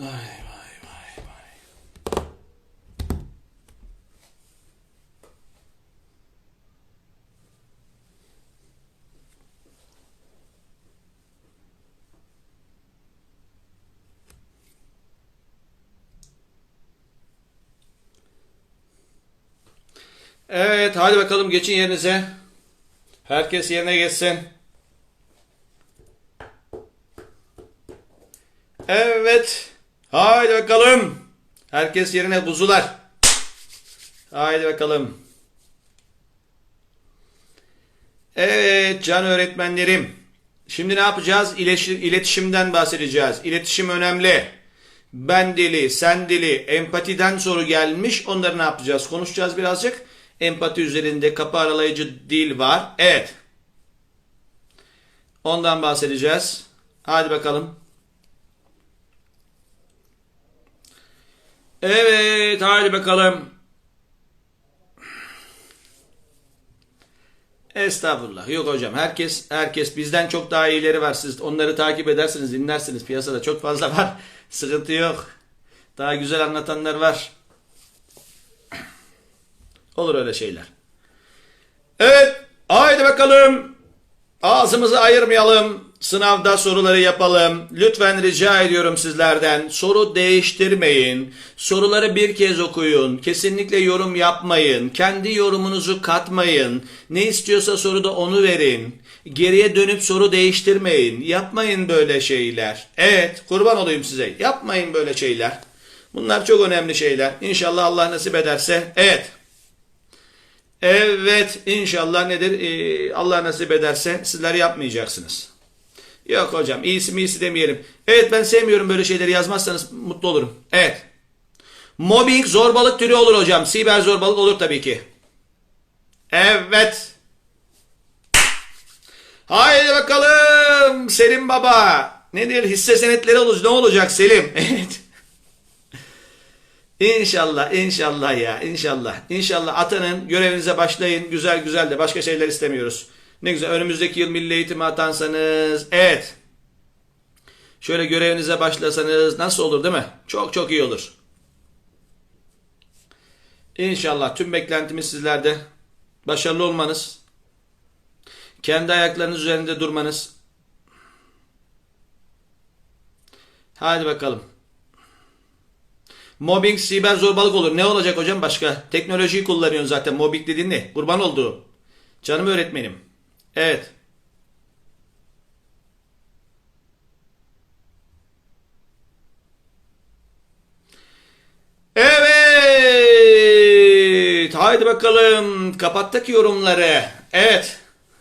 Vay vay vay vay. Evet hadi bakalım geçin yerinize. Herkes yerine geçsin. Evet. Haydi bakalım. Herkes yerine kuzular. Haydi bakalım. Evet can öğretmenlerim. Şimdi ne yapacağız? İletişimden bahsedeceğiz. İletişim önemli. Ben dili, sen dili, empatiden soru gelmiş. Onları ne yapacağız? Konuşacağız birazcık. Empati üzerinde kapı aralayıcı dil var. Evet. Ondan bahsedeceğiz. Hadi bakalım. Evet, hadi bakalım. Estağfurullah. Yok hocam. Herkes herkes bizden çok daha iyileri var. Siz onları takip edersiniz, dinlersiniz. Piyasada çok fazla var. Sıkıntı yok. Daha güzel anlatanlar var. Olur öyle şeyler. Evet, haydi bakalım. Ağzımızı ayırmayalım. Sınavda soruları yapalım. Lütfen rica ediyorum sizlerden. Soru değiştirmeyin. Soruları bir kez okuyun. Kesinlikle yorum yapmayın. Kendi yorumunuzu katmayın. Ne istiyorsa soruda onu verin. Geriye dönüp soru değiştirmeyin. Yapmayın böyle şeyler. Evet, kurban olayım size. Yapmayın böyle şeyler. Bunlar çok önemli şeyler. İnşallah Allah nasip ederse. Evet. Evet inşallah nedir Ee, Allah nasip ederse sizler yapmayacaksınız. Yok hocam iyisi mi iyisi demeyelim. Evet ben sevmiyorum böyle şeyleri yazmazsanız mutlu olurum. Evet. Mobbing zorbalık türü olur hocam. Siber zorbalık olur tabii ki. Evet. Haydi bakalım Selim Baba. Nedir hisse senetleri olur. Ne olacak Selim? Evet. İnşallah, inşallah ya, inşallah. İnşallah atanın, görevinize başlayın. Güzel güzel de başka şeyler istemiyoruz. Ne güzel, önümüzdeki yıl milli eğitime atansanız. Evet. Şöyle görevinize başlasanız nasıl olur değil mi? Çok çok iyi olur. İnşallah tüm beklentimiz sizlerde. Başarılı olmanız. Kendi ayaklarınız üzerinde durmanız. Hadi bakalım. Mobbing, siber zorbalık olur. Ne olacak hocam başka? Teknolojiyi kullanıyorsun zaten. Mobbing dediğin ne? Kurban olduğu. Canım öğretmenim. Evet. Evet. Haydi bakalım. Kapattık yorumları. Evet.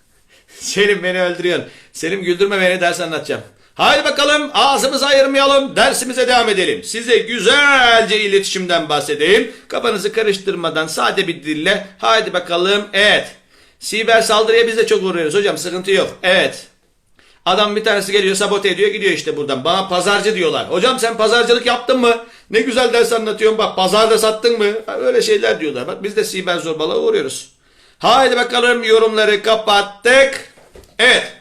Selim beni öldürüyorsun. Selim güldürme beni ders anlatacağım. Haydi bakalım ağzımızı ayırmayalım dersimize devam edelim. Size güzelce iletişimden bahsedeyim. Kafanızı karıştırmadan sade bir dille haydi bakalım evet. Siber saldırıya biz de çok uğruyoruz hocam sıkıntı yok. Evet. Adam bir tanesi geliyor sabote ediyor gidiyor işte buradan. Bana pazarcı diyorlar. Hocam sen pazarcılık yaptın mı? Ne güzel ders anlatıyorsun bak pazarda sattın mı? Öyle şeyler diyorlar. Bak biz de siber zorbalığa uğruyoruz. Haydi bakalım yorumları kapattık. Evet.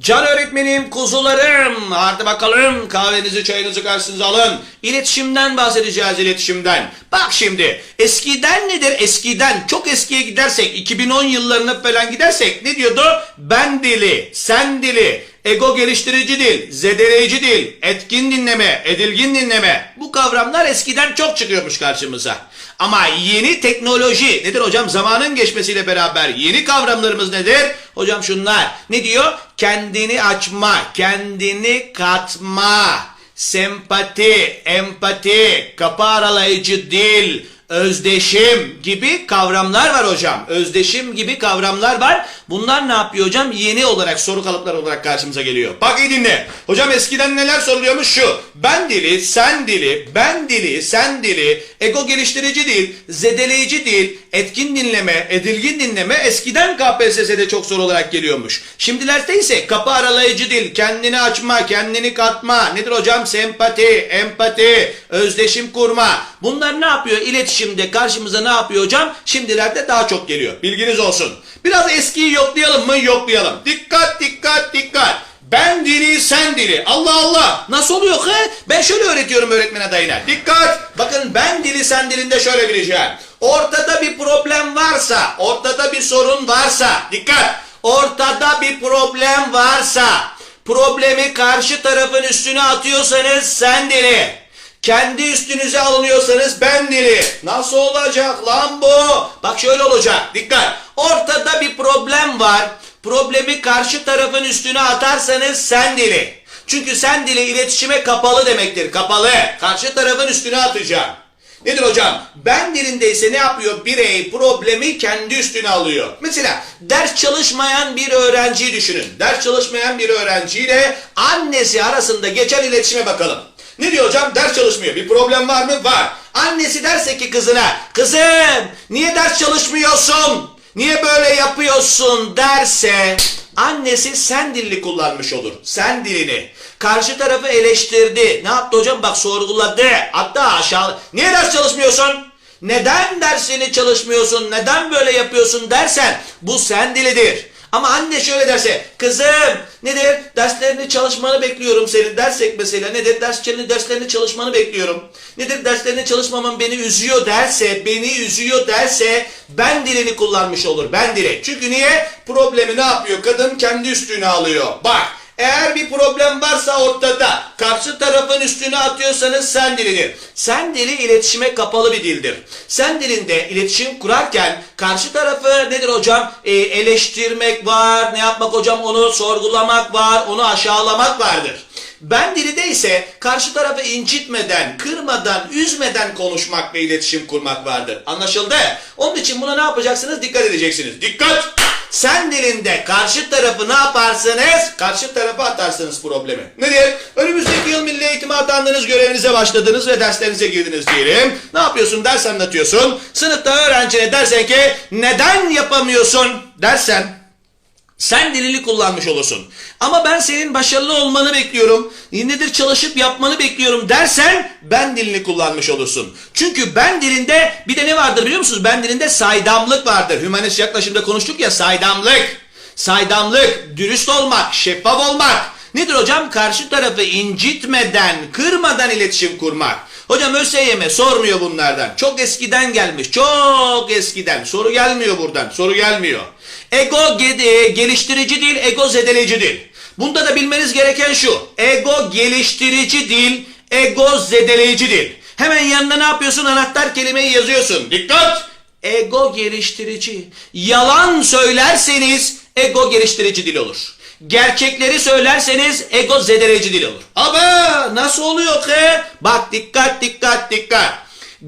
Can öğretmenim, kuzularım. Hadi bakalım kahvenizi çayınızı karşınıza alın. İletişimden bahsedeceğiz iletişimden. Bak şimdi eskiden nedir eskiden çok eskiye gidersek 2010 yıllarına falan gidersek ne diyordu? Ben dili, sen dili, ego geliştirici dil, zedeleyici dil, etkin dinleme, edilgin dinleme. Bu kavramlar eskiden çok çıkıyormuş karşımıza. Ama yeni teknoloji nedir hocam? Zamanın geçmesiyle beraber yeni kavramlarımız nedir? Hocam şunlar. Ne diyor? Kendini açma, kendini katma, sempati, empati, kapı aralayıcı dil, özdeşim gibi kavramlar var hocam. Özdeşim gibi kavramlar var. Bunlar ne yapıyor hocam? Yeni olarak soru kalıpları olarak karşımıza geliyor. Bak iyi dinle. Hocam eskiden neler soruluyormuş şu. Ben dili, sen dili, ben dili, sen dili, ego geliştirici dil, zedeleyici dil, etkin dinleme, edilgin dinleme eskiden KPSS'de çok soru olarak geliyormuş. Şimdilerde ise kapı aralayıcı dil, kendini açma, kendini katma, nedir hocam? Sempati, empati, özdeşim kurma. Bunlar ne yapıyor? İletişimde karşımıza ne yapıyor hocam? Şimdilerde daha çok geliyor. Bilginiz olsun. Biraz eskiyi yoklayalım mı? Yoklayalım. Dikkat, dikkat, dikkat. Ben dili sen dili. Allah Allah. Nasıl oluyor ki? Ben şöyle öğretiyorum öğretmen adayına. Dikkat. Bakın ben dili sen dilinde şöyle bileceğim. Ortada bir problem varsa, ortada bir sorun varsa, dikkat. Ortada bir problem varsa, problemi karşı tarafın üstüne atıyorsanız sen dili. Kendi üstünüze alınıyorsanız ben dili. Nasıl olacak lan bu? Bak şöyle olacak. Dikkat. Ortada bir problem var. Problemi karşı tarafın üstüne atarsanız sen dili. Çünkü sen dili iletişime kapalı demektir. Kapalı. Karşı tarafın üstüne atacağım. Nedir hocam? Ben dilindeyse ne yapıyor? Birey problemi kendi üstüne alıyor. Mesela ders çalışmayan bir öğrenciyi düşünün. Ders çalışmayan bir öğrenciyle annesi arasında geçen iletişime bakalım. Ne diyor hocam? Ders çalışmıyor. Bir problem var mı? Var. Annesi derse ki kızına, kızım niye ders çalışmıyorsun? Niye böyle yapıyorsun derse annesi sen dilini kullanmış olur. Sen dilini. Karşı tarafı eleştirdi. Ne yaptı hocam? Bak sorguladı. Hatta aşağı. Niye ders çalışmıyorsun? Neden dersini çalışmıyorsun? Neden böyle yapıyorsun dersen bu sen dilidir. Ama anne şöyle derse kızım nedir derslerini çalışmanı bekliyorum senin. dersek mesela nedir derslerini derslerini çalışmanı bekliyorum. Nedir derslerini çalışmaman beni üzüyor. derse beni üzüyor. derse ben dilini kullanmış olur ben dili. Çünkü niye? Problemi ne yapıyor? Kadın kendi üstüne alıyor. Bak eğer bir problem varsa ortada, karşı tarafın üstüne atıyorsanız sen dilidir. Sen dili iletişime kapalı bir dildir. Sen dilinde iletişim kurarken karşı tarafı nedir hocam? Ee, eleştirmek var, ne yapmak hocam? Onu sorgulamak var, onu aşağılamak vardır. Ben dilide ise karşı tarafı incitmeden, kırmadan, üzmeden konuşmak ve iletişim kurmak vardır. Anlaşıldı? Onun için buna ne yapacaksınız? Dikkat edeceksiniz. Dikkat! Sen dilinde karşı tarafı ne yaparsınız? Karşı tarafa atarsınız problemi. Nedir? Önümüzdeki yıl milli eğitime atandınız, görevinize başladınız ve derslerinize girdiniz diyelim. Ne yapıyorsun? Ders anlatıyorsun. Sınıfta öğrencine dersen ki neden yapamıyorsun dersen sen dilini kullanmış olursun. Ama ben senin başarılı olmanı bekliyorum. Nedir çalışıp yapmanı bekliyorum dersen ben dilini kullanmış olursun. Çünkü ben dilinde bir de ne vardır biliyor musunuz? Ben dilinde saydamlık vardır. Hümanist yaklaşımda konuştuk ya saydamlık. Saydamlık, dürüst olmak, şeffaf olmak. Nedir hocam? Karşı tarafı incitmeden, kırmadan iletişim kurmak. Hocam ÖSYM sormuyor bunlardan. Çok eskiden gelmiş. Çok eskiden. Soru gelmiyor buradan. Soru gelmiyor. Ego ge- geliştirici değil, ego zedeleyici değil. Bunda da bilmeniz gereken şu. Ego geliştirici değil, ego zedeleyici değil. Hemen yanına ne yapıyorsun? Anahtar kelimeyi yazıyorsun. Dikkat! Ego geliştirici. Yalan söylerseniz ego geliştirici dil olur. Gerçekleri söylerseniz ego zedeleyici dil olur. Ama nasıl oluyor ki? Bak dikkat dikkat dikkat.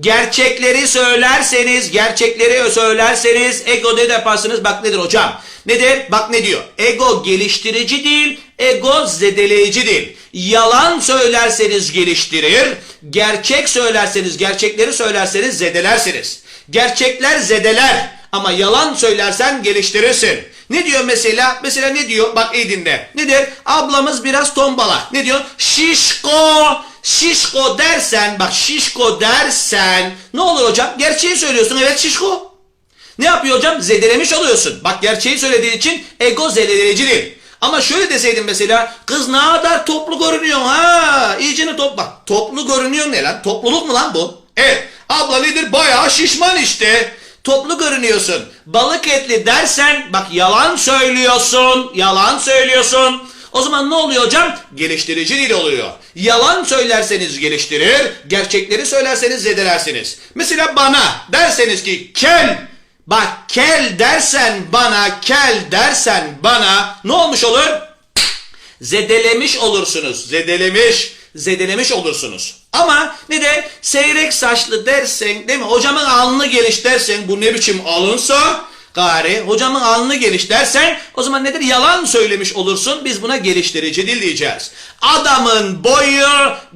Gerçekleri söylerseniz, gerçekleri söylerseniz ego ne yaparsınız? Bak nedir hocam? Nedir? Bak ne diyor? Ego geliştirici değil, ego zedeleyici değil. Yalan söylerseniz geliştirir, gerçek söylerseniz, gerçekleri söylerseniz zedelersiniz. Gerçekler zedeler ama yalan söylersen geliştirirsin. Ne diyor mesela? Mesela ne diyor? Bak iyi dinle. Nedir? Ablamız biraz tombala. Ne diyor? Şişko. Şişko dersen, bak şişko dersen ne olur hocam? Gerçeği söylüyorsun. Evet şişko. Ne yapıyor hocam? Zedelemiş oluyorsun. Bak gerçeği söylediğin için ego zedeleyicidir. Ama şöyle deseydin mesela kız ne kadar toplu görünüyor ha iyicini topla. Toplu görünüyor ne lan? Topluluk mu lan bu? Evet. Abla nedir? Bayağı şişman işte. Toplu görünüyorsun. Balık etli dersen bak yalan söylüyorsun. Yalan söylüyorsun. O zaman ne oluyor hocam? Geliştirici dil oluyor. Yalan söylerseniz geliştirir, gerçekleri söylerseniz zedelersiniz. Mesela bana derseniz ki kel, bak kel dersen bana, kel dersen bana ne olmuş olur? Zedelemiş olursunuz. Zedelemiş, zedelemiş olursunuz. Ama ne de seyrek saçlı dersen değil mi? Hocamın alnı geliş dersen bu ne biçim alınsa gari hocamın alnı geliş dersen o zaman nedir? Yalan söylemiş olursun. Biz buna geliştirici diyeceğiz. Adamın boyu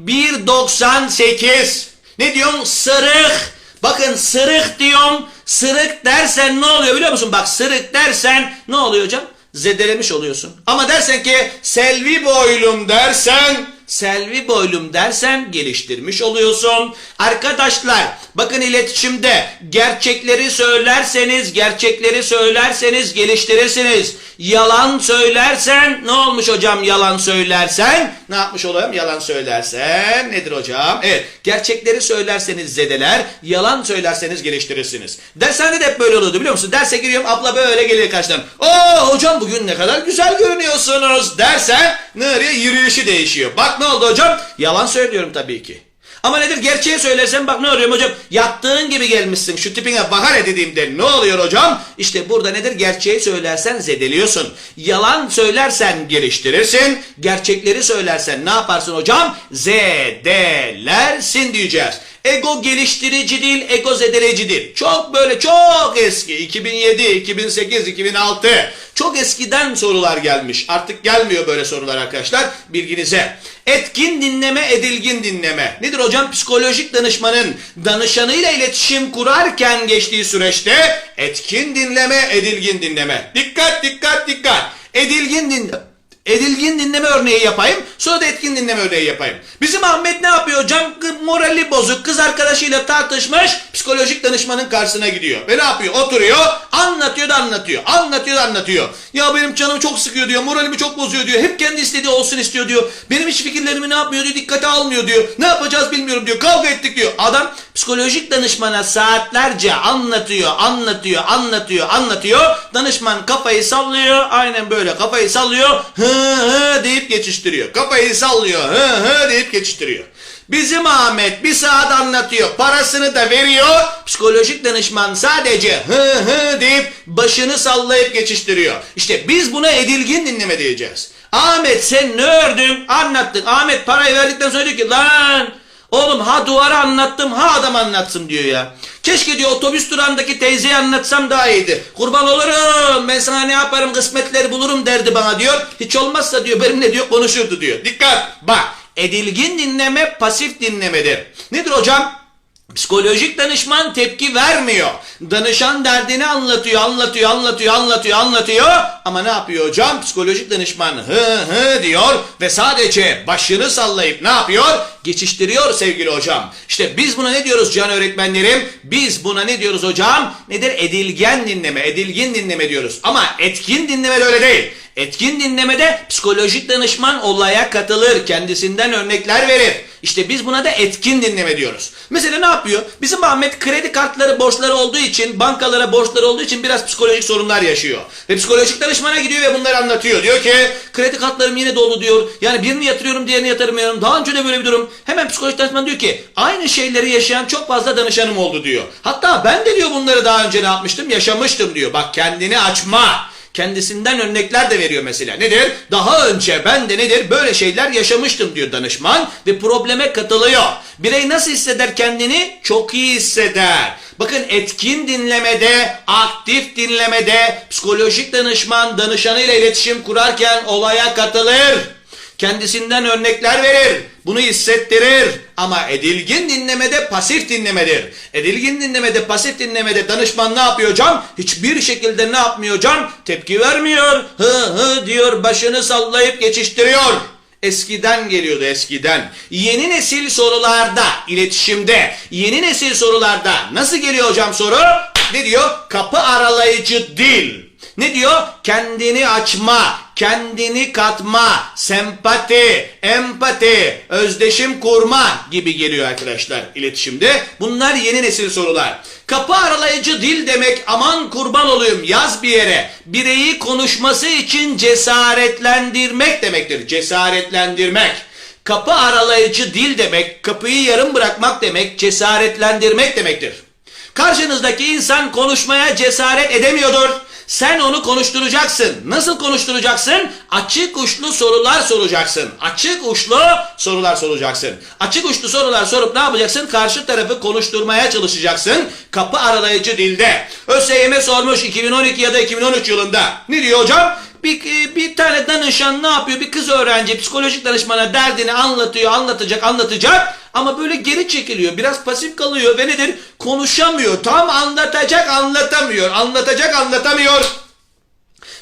1.98. Ne diyorsun? Sırık. Bakın sırık diyorum. Sırık dersen ne oluyor biliyor musun? Bak sırık dersen ne oluyor hocam? Zedelemiş oluyorsun. Ama dersen ki selvi boylum dersen selvi boylum dersen geliştirmiş oluyorsun. Arkadaşlar bakın iletişimde gerçekleri söylerseniz gerçekleri söylerseniz geliştirirsiniz. Yalan söylersen ne olmuş hocam yalan söylersen? Ne yapmış olayım yalan söylersen? Nedir hocam? Evet gerçekleri söylerseniz zedeler, yalan söylerseniz geliştirirsiniz. Dershanede de hep böyle oluyordu biliyor musun? Derse giriyorum abla böyle geliyor karşıdan. Oo hocam bugün ne kadar güzel görünüyorsunuz dersen nereye yürüyüşü değişiyor. Bak ne oldu hocam? Yalan söylüyorum tabii ki. Ama nedir gerçeği söylersen bak ne oluyor hocam? Yattığın gibi gelmişsin şu tipine bakar dediğimde ne oluyor hocam? İşte burada nedir gerçeği söylersen zedeliyorsun. Yalan söylersen geliştirirsin. Gerçekleri söylersen ne yaparsın hocam? Zedelersin diyeceğiz. Ego geliştirici değil, ego zedelecidir. Çok böyle çok eski. 2007, 2008, 2006. Çok eskiden sorular gelmiş. Artık gelmiyor böyle sorular arkadaşlar. Bilginize. Etkin dinleme, edilgin dinleme. Nedir hocam? Psikolojik danışmanın danışanıyla iletişim kurarken geçtiği süreçte etkin dinleme, edilgin dinleme. Dikkat, dikkat, dikkat. Edilgin dinleme. Edilgin dinleme örneği yapayım. Sonra da etkin dinleme örneği yapayım. Bizim Ahmet ne yapıyor? Kı- Morali bozuk. Kız arkadaşıyla tartışmış. Psikolojik danışmanın karşısına gidiyor. Ve ne yapıyor? Oturuyor. Anlatıyor da anlatıyor. Anlatıyor da anlatıyor. Ya benim canım çok sıkıyor diyor. Moralimi çok bozuyor diyor. Hep kendi istediği olsun istiyor diyor. Benim hiç fikirlerimi ne yapmıyor diyor. Dikkate almıyor diyor. Ne yapacağız bilmiyorum diyor. Kavga ettik diyor. Adam psikolojik danışmana saatlerce anlatıyor, anlatıyor, anlatıyor, anlatıyor. Danışman kafayı sallıyor. Aynen böyle kafayı sallıyor. Hı hı deyip geçiştiriyor. Kafayı sallıyor. Hı hı deyip geçiştiriyor. Bizim Ahmet bir saat anlatıyor. Parasını da veriyor. Psikolojik danışman sadece hı hı deyip başını sallayıp geçiştiriyor. İşte biz buna edilgin dinleme diyeceğiz. Ahmet sen ne ördün? Anlattın. Ahmet parayı verdikten sonra diyor ki lan Oğlum ha duvara anlattım ha adam anlatsın diyor ya. Keşke diyor otobüs durağındaki teyzeyi anlatsam daha iyiydi. Kurban olurum ben sana ne yaparım kısmetleri bulurum derdi bana diyor. Hiç olmazsa diyor benimle diyor konuşurdu diyor. Dikkat bak edilgin dinleme pasif dinlemedir. Nedir hocam? Psikolojik danışman tepki vermiyor. Danışan derdini anlatıyor, anlatıyor, anlatıyor, anlatıyor, anlatıyor. Ama ne yapıyor hocam? Psikolojik danışman hı hı diyor ve sadece başını sallayıp ne yapıyor? Geçiştiriyor sevgili hocam. İşte biz buna ne diyoruz can öğretmenlerim? Biz buna ne diyoruz hocam? Nedir? Edilgen dinleme, edilgin dinleme diyoruz. Ama etkin dinleme de öyle değil. Etkin dinlemede psikolojik danışman olaya katılır, kendisinden örnekler verir. İşte biz buna da etkin dinleme diyoruz. Mesela ne yapıyor? Bizim Ahmet kredi kartları borçları olduğu için, bankalara borçları olduğu için biraz psikolojik sorunlar yaşıyor. Ve psikolojik danışmana gidiyor ve bunları anlatıyor. Diyor ki kredi kartlarım yine dolu diyor. Yani birini yatırıyorum diğerini yatırmıyorum. Daha önce de böyle bir durum. Hemen psikolojik danışman diyor ki aynı şeyleri yaşayan çok fazla danışanım oldu diyor. Hatta ben de diyor bunları daha önce ne yapmıştım? Yaşamıştım diyor. Bak kendini açma. Kendisinden örnekler de veriyor mesela. Nedir? Daha önce ben de nedir? Böyle şeyler yaşamıştım diyor danışman ve probleme katılıyor. Birey nasıl hisseder kendini? Çok iyi hisseder. Bakın etkin dinlemede, aktif dinlemede psikolojik danışman danışanıyla iletişim kurarken olaya katılır. Kendisinden örnekler verir. Bunu hissettirir. Ama edilgin dinlemede pasif dinlemedir. Edilgin dinlemede pasif dinlemede danışman ne yapıyor hocam? Hiçbir şekilde ne yapmıyor hocam? Tepki vermiyor. Hı hı diyor başını sallayıp geçiştiriyor. Eskiden geliyordu eskiden. Yeni nesil sorularda, iletişimde, yeni nesil sorularda nasıl geliyor hocam soru? Ne diyor? Kapı aralayıcı dil. Ne diyor? Kendini açma, kendini katma, sempati, empati, özdeşim kurma gibi geliyor arkadaşlar iletişimde. Bunlar yeni nesil sorular. Kapı aralayıcı dil demek aman kurban olayım yaz bir yere. Bireyi konuşması için cesaretlendirmek demektir. Cesaretlendirmek. Kapı aralayıcı dil demek, kapıyı yarım bırakmak demek, cesaretlendirmek demektir. Karşınızdaki insan konuşmaya cesaret edemiyordur. Sen onu konuşturacaksın. Nasıl konuşturacaksın? Açık uçlu sorular soracaksın. Açık uçlu sorular soracaksın. Açık uçlu sorular sorup ne yapacaksın? Karşı tarafı konuşturmaya çalışacaksın. Kapı aralayıcı dilde. ÖSYM sormuş 2012 ya da 2013 yılında. Ne diyor hocam? Bir, bir tane danışan ne yapıyor? Bir kız öğrenci psikolojik danışmana derdini anlatıyor, anlatacak, anlatacak. Ama böyle geri çekiliyor. Biraz pasif kalıyor ve nedir? Konuşamıyor. Tam anlatacak, anlatamıyor. Anlatacak, anlatamıyor.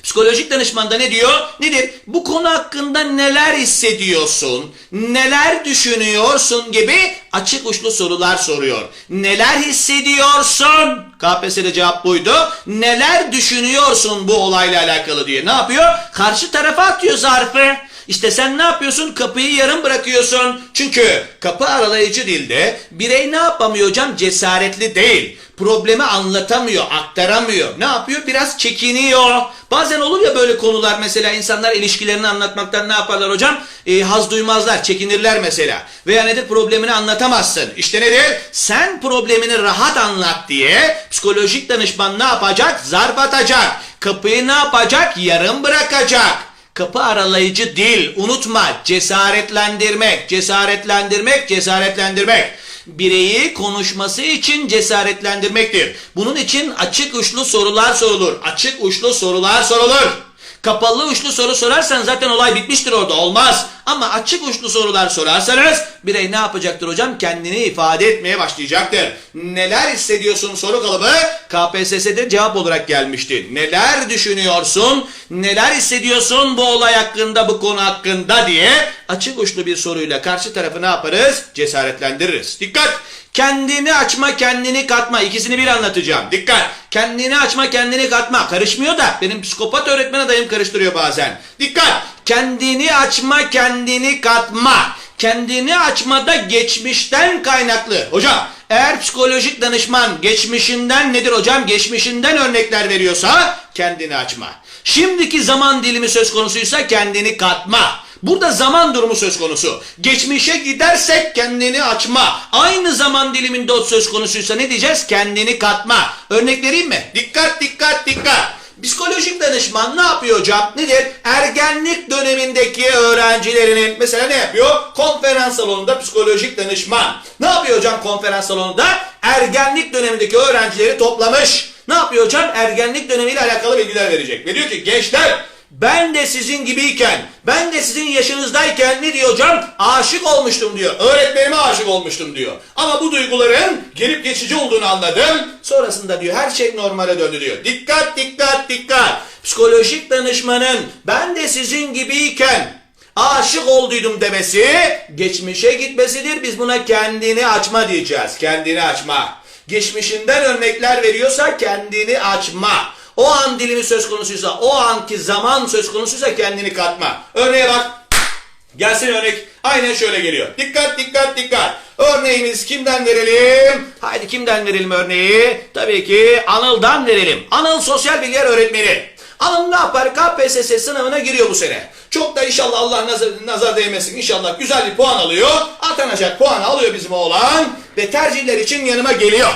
Psikolojik danışmanda ne diyor? Nedir? Bu konu hakkında neler hissediyorsun? Neler düşünüyorsun gibi açık uçlu sorular soruyor. Neler hissediyorsun? KPSS'de cevap buydu. Neler düşünüyorsun bu olayla alakalı diye. Ne yapıyor? Karşı tarafa atıyor zarfı. İşte sen ne yapıyorsun? Kapıyı yarım bırakıyorsun. Çünkü kapı aralayıcı dilde birey ne yapamıyor hocam? Cesaretli değil. Problemi anlatamıyor, aktaramıyor. Ne yapıyor? Biraz çekiniyor. Bazen olur ya böyle konular mesela insanlar ilişkilerini anlatmaktan ne yaparlar hocam? Ee, haz duymazlar, çekinirler mesela. Veya nedir? Problemini anlatamazsın. İşte nedir? Sen problemini rahat anlat diye psikolojik danışman ne yapacak? Zarf atacak. Kapıyı ne yapacak? Yarım bırakacak. Kapı aralayıcı dil. Unutma cesaretlendirmek, cesaretlendirmek, cesaretlendirmek. Bireyi konuşması için cesaretlendirmektir. Bunun için açık uçlu sorular sorulur. Açık uçlu sorular sorulur. Kapalı uçlu soru sorarsan zaten olay bitmiştir orada olmaz. Ama açık uçlu sorular sorarsanız birey ne yapacaktır hocam? Kendini ifade etmeye başlayacaktır. Neler hissediyorsun soru kalıbı KPSS'de cevap olarak gelmişti. Neler düşünüyorsun? Neler hissediyorsun bu olay hakkında bu konu hakkında diye açık uçlu bir soruyla karşı tarafı ne yaparız? Cesaretlendiririz. Dikkat! Kendini açma, kendini katma. İkisini bir anlatacağım. Dikkat! Kendini açma, kendini katma. Karışmıyor da benim psikopat öğretmen adayım karıştırıyor bazen. Dikkat! Kendini açma, kendini katma. Kendini açmada geçmişten kaynaklı. Hocam eğer psikolojik danışman geçmişinden nedir hocam? Geçmişinden örnekler veriyorsa kendini açma. Şimdiki zaman dilimi söz konusuysa kendini katma. Burada zaman durumu söz konusu. Geçmişe gidersek kendini açma. Aynı zaman diliminde o söz konusuysa ne diyeceğiz? Kendini katma. Örnek vereyim mi? Dikkat dikkat dikkat. Psikolojik danışman ne yapıyor hocam? Nedir? Ergenlik dönemindeki öğrencilerinin mesela ne yapıyor? Konferans salonunda psikolojik danışman. Ne yapıyor hocam konferans salonunda? Ergenlik dönemindeki öğrencileri toplamış. Ne yapıyor hocam? Ergenlik dönemiyle alakalı bilgiler verecek. Ve diyor ki gençler ben de sizin gibiyken, ben de sizin yaşınızdayken ne diyor hocam? Aşık olmuştum diyor. Öğretmenime aşık olmuştum diyor. Ama bu duyguların gelip geçici olduğunu anladım. Sonrasında diyor her şey normale döndü diyor. Dikkat dikkat dikkat. Psikolojik danışmanın ben de sizin gibiyken aşık olduydum demesi geçmişe gitmesidir. Biz buna kendini açma diyeceğiz. Kendini açma. Geçmişinden örnekler veriyorsa kendini açma. O an dilimi söz konusuysa, o anki zaman söz konusuysa kendini katma. Örneğe bak. Gelsin örnek. Aynen şöyle geliyor. Dikkat dikkat dikkat. Örneğimiz kimden verelim? Haydi kimden verelim örneği? Tabii ki Anıl'dan verelim. Anıl sosyal bilgiler öğretmeni. Anıl ne yapar? KPSS sınavına giriyor bu sene. Çok da inşallah Allah nazar, nazar değmesin. İnşallah güzel bir puan alıyor. Atanacak puan alıyor bizim oğlan. Ve tercihler için yanıma geliyor.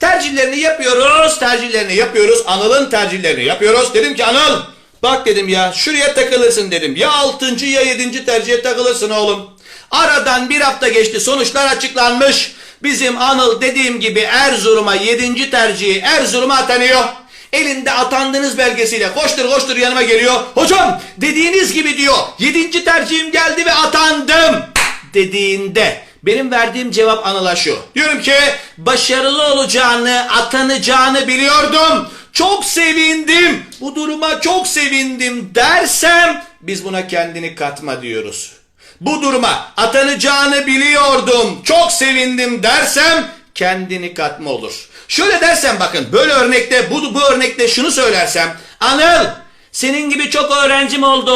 Tercihlerini yapıyoruz, tercihlerini yapıyoruz. Anıl'ın tercihlerini yapıyoruz. Dedim ki Anıl, bak dedim ya şuraya takılırsın dedim. Ya 6. ya 7. tercihe takılırsın oğlum. Aradan bir hafta geçti, sonuçlar açıklanmış. Bizim Anıl dediğim gibi Erzurum'a 7. tercihi Erzurum'a atanıyor. Elinde atandığınız belgesiyle koştur koştur yanıma geliyor. Hocam dediğiniz gibi diyor 7. tercihim geldi ve atandım dediğinde benim verdiğim cevap Anıl'a şu. Diyorum ki başarılı olacağını, atanacağını biliyordum. Çok sevindim. Bu duruma çok sevindim dersem biz buna kendini katma diyoruz. Bu duruma atanacağını biliyordum. Çok sevindim dersem kendini katma olur. Şöyle dersem bakın böyle örnekte bu, bu örnekte şunu söylersem Anıl senin gibi çok öğrencim oldu.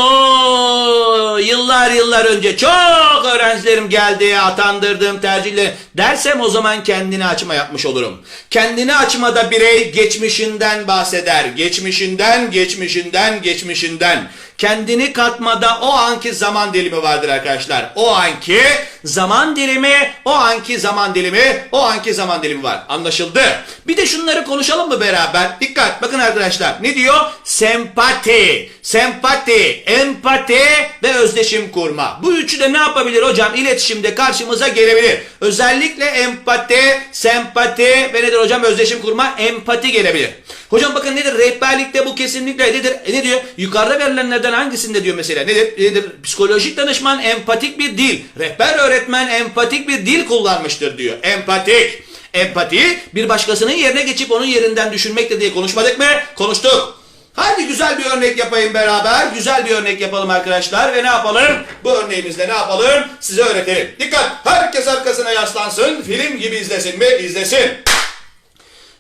Yıllar yıllar önce çok öğrencilerim geldi, atandırdığım tercihleri dersem o zaman kendini açma yapmış olurum. Kendini açmada birey geçmişinden bahseder. Geçmişinden, geçmişinden, geçmişinden. Kendini katmada o anki zaman dilimi vardır arkadaşlar. O anki zaman dilimi, o anki zaman dilimi, o anki zaman dilimi var. Anlaşıldı. Bir de şunları konuşalım mı beraber? Dikkat bakın arkadaşlar. Ne diyor? Sempati, sempati, empati ve özdeşim kurma. Bu üçü de ne yapabilir hocam? İletişimde karşımıza gelebilir. Özellikle empati, sempati ve nedir hocam? Özdeşim kurma, empati gelebilir. Hocam bakın nedir? Rehberlikte bu kesinlikle nedir? E ne diyor? Yukarıda verilenlerden hangisinde diyor mesela? Nedir? Nedir? Psikolojik danışman empatik bir dil. Rehber öğretmen empatik bir dil kullanmıştır diyor. Empatik. Empati bir başkasının yerine geçip onun yerinden düşünmektir diye konuşmadık mı? Konuştuk. Hadi güzel bir örnek yapayım beraber. Güzel bir örnek yapalım arkadaşlar. Ve ne yapalım? Bu örneğimizde ne yapalım? Size öğretelim. Dikkat! Herkes arkasına yaslansın. Film gibi izlesin mi? İzlesin.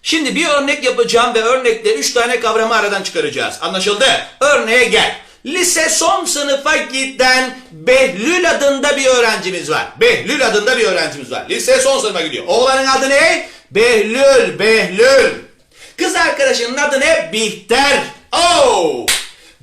Şimdi bir örnek yapacağım ve örnekte üç tane kavramı aradan çıkaracağız. Anlaşıldı? Örneğe gel. Lise son sınıfa giden Behlül adında bir öğrencimiz var. Behlül adında bir öğrencimiz var. Lise son sınıfa gidiyor. Oğlanın adı ne? Behlül, Behlül. Kız arkadaşının adı ne? Bihter. Oh!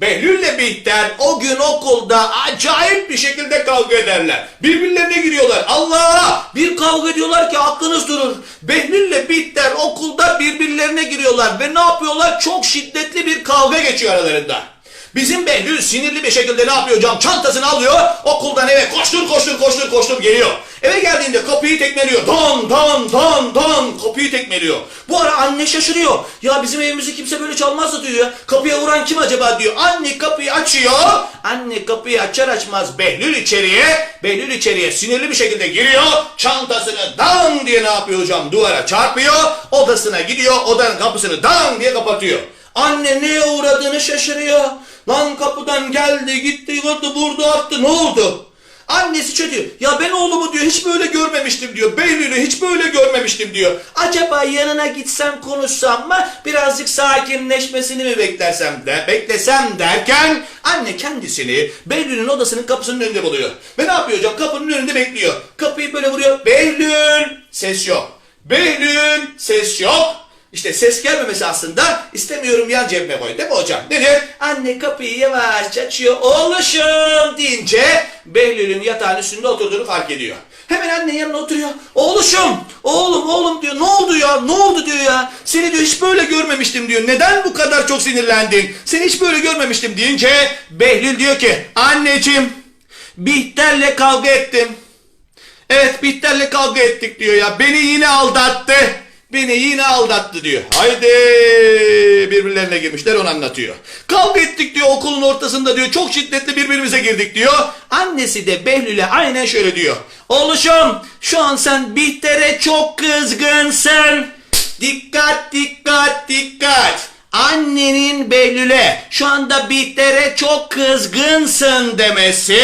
Behlül'le Bihter o gün okulda acayip bir şekilde kavga ederler. Birbirlerine giriyorlar. Allah! Bir kavga ediyorlar ki aklınız durur. Behlül'le Bihter okulda birbirlerine giriyorlar ve ne yapıyorlar? Çok şiddetli bir kavga geçiyor aralarında. Bizim Behlül sinirli bir şekilde ne yapıyor hocam? Çantasını alıyor, okuldan eve koştur koştur koştur koştur geliyor. Eve geldiğinde kapıyı tekmeliyor. Don don don don kapıyı tekmeliyor. Bu ara anne şaşırıyor. Ya bizim evimizi kimse böyle çalmazdı diyor ya. Kapıya vuran kim acaba diyor. Anne kapıyı açıyor. Anne kapıyı açar açmaz Behlül içeriye. Behlül içeriye sinirli bir şekilde giriyor. Çantasını dan diye ne yapıyor hocam? Duvara çarpıyor. Odasına gidiyor. Odanın kapısını dan diye kapatıyor. Anne neye uğradığını şaşırıyor. Lan kapıdan geldi gitti vurdu vurdu attı ne oldu? Annesi diyor. Ya ben oğlumu diyor hiç böyle görmemiştim diyor. Behlül'ü hiç böyle görmemiştim diyor. Acaba yanına gitsem konuşsam mı? Birazcık sakinleşmesini mi beklersem de beklesem derken anne kendisini Behlül'ün odasının kapısının önünde buluyor. Ve ne yapıyor hocam? Kapının önünde bekliyor. Kapıyı böyle vuruyor. Behlül! Ses yok. Behlül! Ses yok. İşte ses gelmemesi aslında istemiyorum yan cebime koy değil mi hocam? Nedir? Anne kapıyı yavaşça açıyor. Oğluşum deyince Behlül'ün yatağın üstünde oturduğunu fark ediyor. Hemen anne yanına oturuyor. Oğluşum, oğlum oğlum diyor. Ne oldu ya? Ne oldu diyor ya? Seni diyor hiç böyle görmemiştim diyor. Neden bu kadar çok sinirlendin? Seni hiç böyle görmemiştim deyince Behlül diyor ki anneciğim Bihter'le kavga ettim. Evet Bihter'le kavga ettik diyor ya. Beni yine aldattı. Beni yine aldattı diyor. Haydi birbirlerine girmişler onu anlatıyor. Kavga ettik diyor okulun ortasında diyor. Çok şiddetli birbirimize girdik diyor. Annesi de Behlül'e aynen şöyle diyor. Oğluşum şu an sen Bihter'e çok kızgınsın. Dikkat dikkat dikkat. Annenin Behlül'e şu anda Bihter'e çok kızgınsın demesi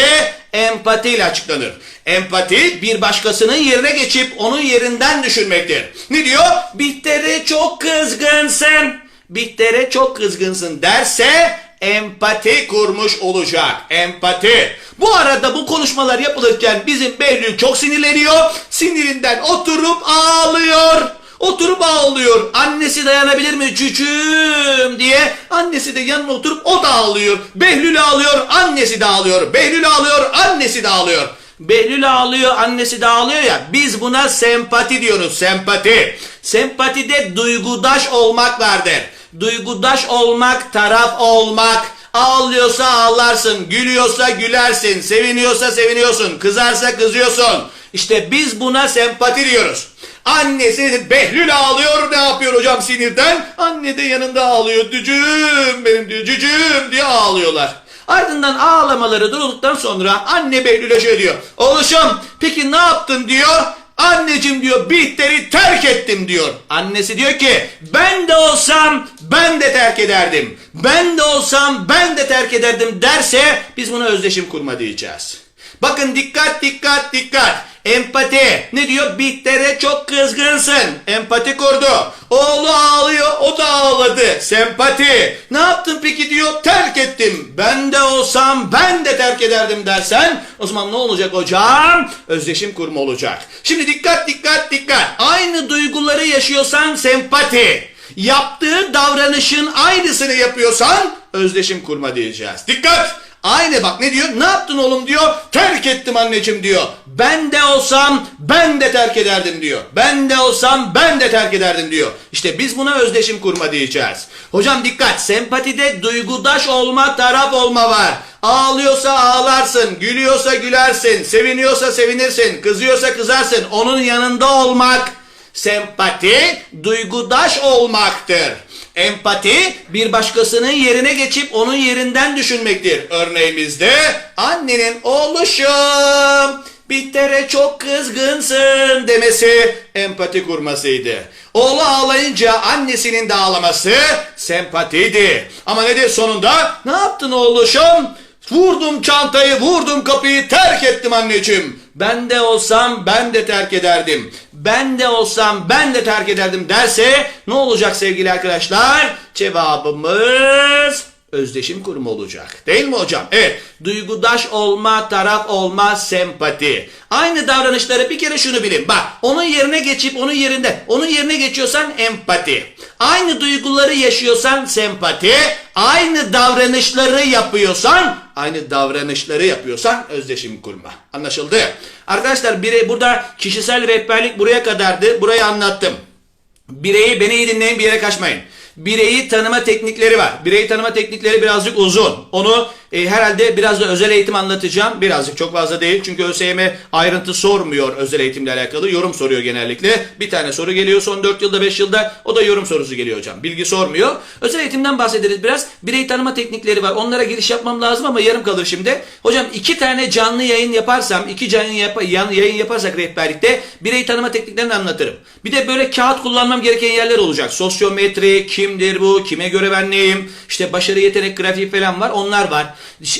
empatiyle açıklanır. Empati bir başkasının yerine geçip onun yerinden düşünmektir. Ne diyor? Bihter'e çok kızgınsın. Bihter'e çok kızgınsın derse empati kurmuş olacak. Empati. Bu arada bu konuşmalar yapılırken bizim Behlül çok sinirleniyor. Sinirinden oturup ağlıyor. Oturup ağlıyor. Annesi dayanabilir mi cücüm diye. Annesi de yanına oturup o da ağlıyor. Behlül ağlıyor. Annesi de ağlıyor. Behlül ağlıyor. Annesi de ağlıyor. Behlül ağlıyor. Annesi de ağlıyor ya. Biz buna sempati diyoruz. Sempati. Sempatide duygudaş olmak vardır. Duygudaş olmak, taraf olmak. Ağlıyorsa ağlarsın, gülüyorsa gülersin, seviniyorsa seviniyorsun, kızarsa kızıyorsun. İşte biz buna sempati diyoruz. Annesi Behlül ağlıyor ne yapıyor hocam sinirden? Anne de yanında ağlıyor. Cücüm benim diyor cücüm diye ağlıyorlar. Ardından ağlamaları durduktan sonra anne Behlül'e şöyle diyor. Oğluşum peki ne yaptın diyor. Anneciğim diyor Bihter'i terk ettim diyor. Annesi diyor ki ben de olsam ben de terk ederdim. Ben de olsam ben de terk ederdim derse biz buna özdeşim kurma diyeceğiz. Bakın dikkat dikkat dikkat. Empati. Ne diyor? Bihter'e çok kızgınsın. Empati kurdu. Oğlu ağlıyor o da ağladı. Sempati. Ne yaptın peki diyor? Terk ettim. Ben de olsam ben de terk ederdim dersen o zaman ne olacak hocam? Özdeşim kurma olacak. Şimdi dikkat dikkat dikkat. Aynı duyguları yaşıyorsan sempati. Yaptığı davranışın aynısını yapıyorsan özdeşim kurma diyeceğiz. Dikkat! Aynı bak ne diyor? Ne yaptın oğlum diyor. Terk ettim anneciğim diyor. Ben de olsam ben de terk ederdim diyor. Ben de olsam ben de terk ederdim diyor. İşte biz buna özdeşim kurma diyeceğiz. Hocam dikkat. Sempatide duygudaş olma, taraf olma var. Ağlıyorsa ağlarsın, gülüyorsa gülersin, seviniyorsa sevinirsin, kızıyorsa kızarsın. Onun yanında olmak sempati duygudaş olmaktır. Empati bir başkasının yerine geçip onun yerinden düşünmektir. Örneğimizde annenin oğluşum Bihter'e çok kızgınsın demesi empati kurmasıydı. Oğlu ağlayınca annesinin de ağlaması sempatiydi. Ama ne de sonunda ne yaptın oğluşum? Vurdum çantayı, vurdum kapıyı, terk ettim anneciğim. Ben de olsam ben de terk ederdim. Ben de olsam ben de terk ederdim derse ne olacak sevgili arkadaşlar? Cevabımız özdeşim kurumu olacak. Değil mi hocam? Evet. Duygudaş olma, taraf olma, sempati. Aynı davranışları bir kere şunu bilin. Bak onun yerine geçip onun yerinde, onun yerine geçiyorsan empati. Aynı duyguları yaşıyorsan sempati. Aynı davranışları yapıyorsan, aynı davranışları yapıyorsan özdeşim kurma. Anlaşıldı? Arkadaşlar biri burada kişisel rehberlik buraya kadardı. Burayı anlattım. Bireyi beni iyi dinleyin bir yere kaçmayın. Bireyi tanıma teknikleri var. Bireyi tanıma teknikleri birazcık uzun. Onu e, herhalde biraz da özel eğitim anlatacağım. Birazcık çok fazla değil. Çünkü ÖSYM ayrıntı sormuyor özel eğitimle alakalı. Yorum soruyor genellikle. Bir tane soru geliyor son 4 yılda 5 yılda. O da yorum sorusu geliyor hocam. Bilgi sormuyor. Özel eğitimden bahsederiz biraz. Birey tanıma teknikleri var. Onlara giriş yapmam lazım ama yarım kalır şimdi. Hocam iki tane canlı yayın yaparsam, iki canlı yap yayın yaparsak rehberlikte birey tanıma tekniklerini anlatırım. Bir de böyle kağıt kullanmam gereken yerler olacak. Sosyometri, kimdir bu, kime göre ben neyim, işte başarı yetenek grafiği falan var. Onlar var.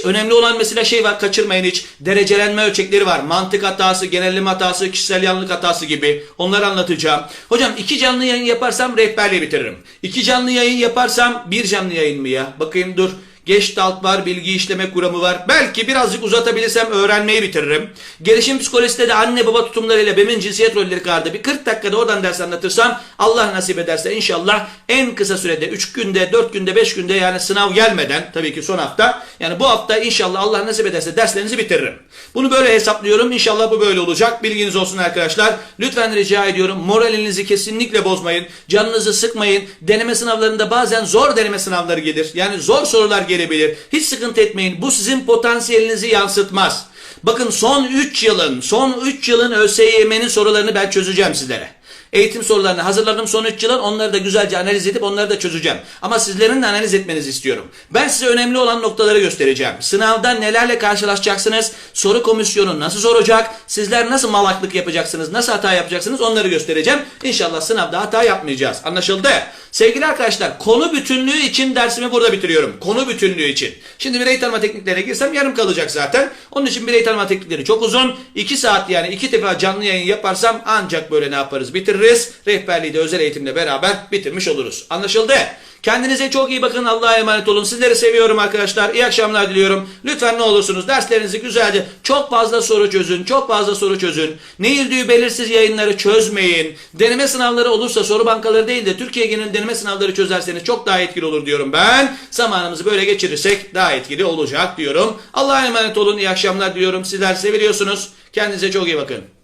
Önemli olan mesela şey var kaçırmayın hiç. Derecelenme ölçekleri var. Mantık hatası, genelleme hatası, kişisel yanlılık hatası gibi. Onları anlatacağım. Hocam iki canlı yayın yaparsam rehberliği bitiririm. İki canlı yayın yaparsam bir canlı yayın mı ya? Bakayım dur. Gestalt var, bilgi işleme kuramı var. Belki birazcık uzatabilirsem öğrenmeyi bitiririm. Gelişim psikolojisinde de anne baba tutumlarıyla bemin cinsiyet rolleri kardı. Bir 40 dakikada oradan ders anlatırsam Allah nasip ederse inşallah en kısa sürede 3 günde, 4 günde, 5 günde yani sınav gelmeden tabii ki son hafta yani bu hafta inşallah Allah nasip ederse derslerinizi bitiririm. Bunu böyle hesaplıyorum. İnşallah bu böyle olacak. Bilginiz olsun arkadaşlar. Lütfen rica ediyorum moralinizi kesinlikle bozmayın. Canınızı sıkmayın. Deneme sınavlarında bazen zor deneme sınavları gelir. Yani zor sorular gelebilir. Hiç sıkıntı etmeyin. Bu sizin potansiyelinizi yansıtmaz. Bakın son 3 yılın, son 3 yılın ÖSYM'nin sorularını ben çözeceğim sizlere. Eğitim sorularını hazırladım son 3 yılın. Onları da güzelce analiz edip onları da çözeceğim. Ama sizlerin de analiz etmenizi istiyorum. Ben size önemli olan noktaları göstereceğim. Sınavda nelerle karşılaşacaksınız? Soru komisyonu nasıl soracak? Sizler nasıl malaklık yapacaksınız? Nasıl hata yapacaksınız? Onları göstereceğim. İnşallah sınavda hata yapmayacağız. Anlaşıldı? Sevgili arkadaşlar konu bütünlüğü için dersimi burada bitiriyorum. Konu bütünlüğü için. Şimdi birey tanıma tekniklerine girsem yarım kalacak zaten. Onun için birey tanıma teknikleri çok uzun. 2 saat yani 2 defa canlı yayın yaparsam ancak böyle ne yaparız bitiririz. Rehberliği de özel eğitimle beraber bitirmiş oluruz. Anlaşıldı? Kendinize çok iyi bakın. Allah'a emanet olun. Sizleri seviyorum arkadaşlar. İyi akşamlar diliyorum. Lütfen ne olursunuz derslerinizi güzelce çok fazla soru çözün. Çok fazla soru çözün. Ne ildiği belirsiz yayınları çözmeyin. Deneme sınavları olursa soru bankaları değil de Türkiye genel deneme sınavları çözerseniz çok daha etkili olur diyorum ben. Zamanımızı böyle geçirirsek daha etkili olacak diyorum. Allah'a emanet olun. İyi akşamlar diliyorum. Sizler seviyorsunuz. Kendinize çok iyi bakın.